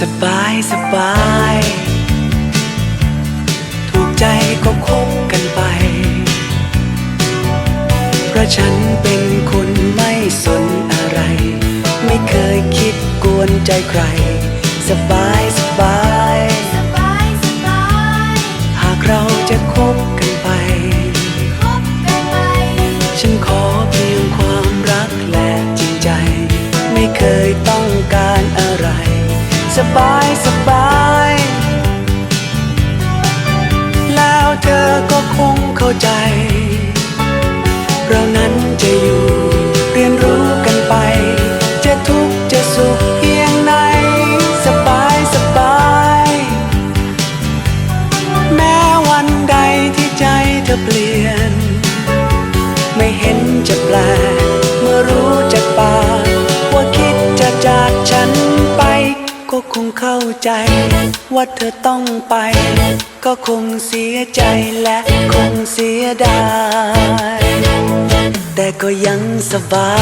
สบายสบาย ถูกใจก็คบกันไป เพราะฉันเป็นคนไม่สนอะไร ไม่เคยคิดกวนใจใคร สบายสบาย เรานั้นจะอยู่ เรียนรู้กันไป จะทุกข์จะสุขเพียงไหนสบายสบาย แม้วันใดที่ใจเธอเปลี่ยน ไม่เห็นจะแปลกเมื่อรู้จากปากว่าคิดจะจากฉันไป ก็คงเข้าใจ ว่าเธอต้องไป ก็คงเสียใจและคงเสียดาย แต่ก็ยังสบา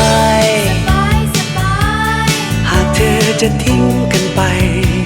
ยสบายสบาย หากเธอจะทิ้งกันไปส